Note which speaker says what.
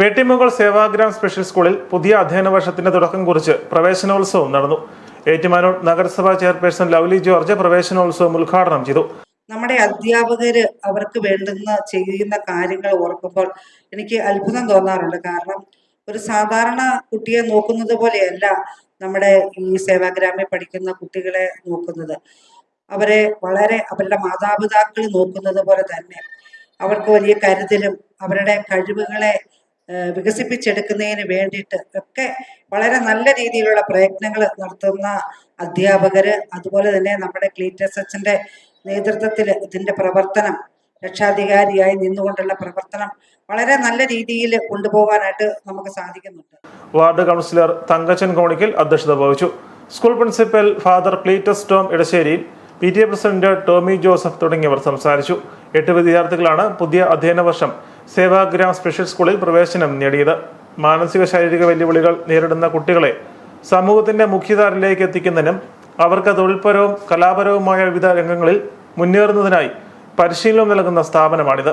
Speaker 1: വേട്ടിമുകൾ Sevagram special സ്കൂളിൽ പുതിയ അധ്യയന വർഷത്തിന്റെ തുടക്കം കുറിച്ച് പ്രവേശനോത്സവം നടന്നു. ഏറ്റുമാനൂർ നഗരസഭാ ചെയർപേഴ്സൺ ലവ്ലി ജോർജ് പ്രവേശനോത്സവം ഉദ്ഘാടനം ചെയ്തു.
Speaker 2: നമ്മുടെ അധ്യാപകര് അവർക്ക് വേണ്ടുന്ന ചെയ്യുന്ന കാര്യങ്ങൾ ഓർക്കുമ്പോൾ എനിക്ക് അത്ഭുതം തോന്നാറുണ്ട്. കാരണം ഒരു സാധാരണ കുട്ടിയെ നോക്കുന്നത് പോലെയല്ല നമ്മുടെ ഈ സേവാഗ്രാമിൽ പഠിക്കുന്ന കുട്ടികളെ നോക്കുന്നത്. അവരെ വളരെ അവരുടെ മാതാപിതാക്കൾ നോക്കുന്നത് പോലെ തന്നെ. അവർക്ക് വലിയ കരുതലും അവരുടെ കഴിവുകളെ വികസിപ്പിച്ചെടുക്കുന്നതിന് വേണ്ടിയിട്ട് ഒക്കെ വളരെ നല്ല രീതിയിലുള്ള പ്രയത്നങ്ങൾ നടത്തുന്ന അധ്യാപകര് അതുപോലെ തന്നെ നമ്മുടെ ക്ലീറ്റസ് അച്ഛന്റെ നേതൃത്വത്തിൽ ഇതിന്റെ പ്രവർത്തനം രക്ഷാധികാരിയായി നിന്നുകൊണ്ടുള്ള പ്രവർത്തനം വളരെ നല്ല രീതിയിൽ കൊണ്ടുപോകാനായിട്ട് നമുക്ക് സാധിക്കുന്നുണ്ട്.
Speaker 1: വാർഡ് കൗൺസിലർ തങ്കച്ചൻ കോണിക്കൽ അധ്യക്ഷത വഹിച്ചു. School principal father Cletus Tom Edassery P T A president Tommy Joseph തുടങ്ങിയവർ സംസാരിച്ചു. എട്ട് വിദ്യാർത്ഥികളാണ് പുതിയ അധ്യയന വർഷം സേവാഗ്രാം സ്പെഷ്യൽ സ്കൂളിൽ പ്രവേശനം നേടിയത്. മാനസിക ശാരീരിക വെല്ലുവിളികൾ നേരിടുന്ന കുട്ടികളെ സമൂഹത്തിന്റെ മുഖ്യധാരയിലേക്ക് എത്തിക്കുന്നതിനും അവർക്ക് തൊഴിൽപരവും കലാപരവുമായ വിവിധ രംഗങ്ങളിൽ മുന്നേറുന്നതിനായി പരിശീലനം നൽകുന്ന സ്ഥാപനമാണിത്.